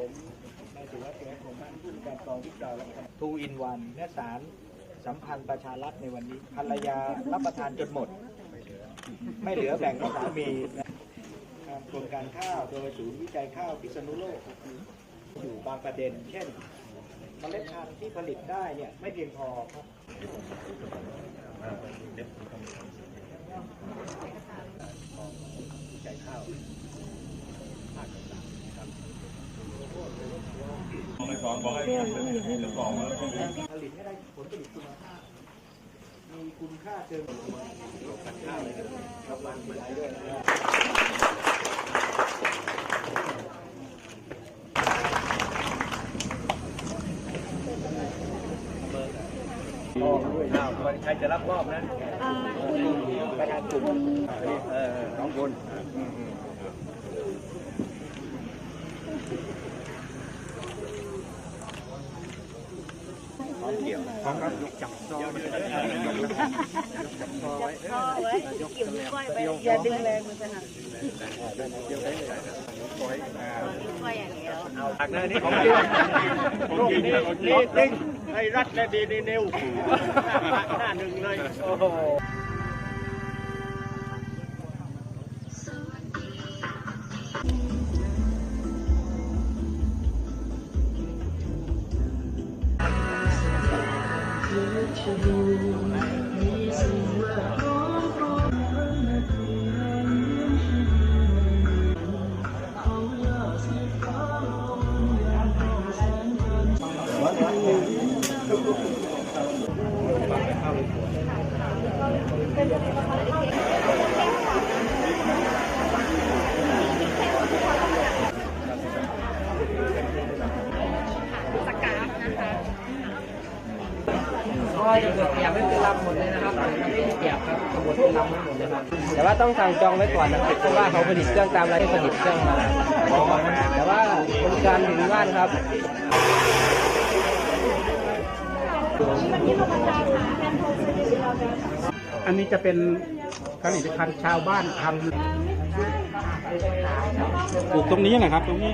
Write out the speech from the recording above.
ผมนายสุวัสดิ์แก้วผมท่านผู้การกองวิจารณ์และทูอินวันและสารสัมพันธ์ประชารัฐในวันนี้ภรรยารับประทานจนหมด ไม่เหลือแบ่งกับสามีกรกรมการข้าวโดยศูนย์วิจัยข้าวพิษณุโลกอยู่บางประเด็น เช่นเมล็ดพันธุ์ที่ผลิตได้เนี่ยไม่เพียงพอครับ วิจัยข้าวภาคต่างๆนะครับ ผลิตให้ได้ผลผลิตคุณภาพมีคุณค่าเกินกันข้าวเลยครับวังเวลาด้วยนะครับมอบด้วยข้าใครจะรับมอบนะประธานกลุ่มเออสองคน เกี่ยวพร้อมครับยกจับซอยกจับซอไว้พ่อไว้เกี่ยวนิ้วก้อยไปอย่าดึงแรงมันจะหักเกี่ยวได้เลยปล่อยอ่านิ้วก้อยอย่างเดียวเอาหลักนนี่ของจริงของจริงของจริงให้รัดและดีดีนิวหน้าหนึ่งเลยโอ้โห 了解 ก็จะเกิดเปียกไม่เป็นลำหมดเลยนะครับไม่เปียกครับขบวนเป็นลำทั้งหมดเลยครับแต่ว่าต้องสั่งจองไว้ก่อนนะครับเพราะว่าเขาผลิตเครื่องตามรายที่ผลิตเครื่องมา แต่ว่าบริการถึงบ้านครับอันนี้จะเป็นผลิตภัณฑ์ชาวบ้านทำปลูกตรงนี้นะครับตรงนี้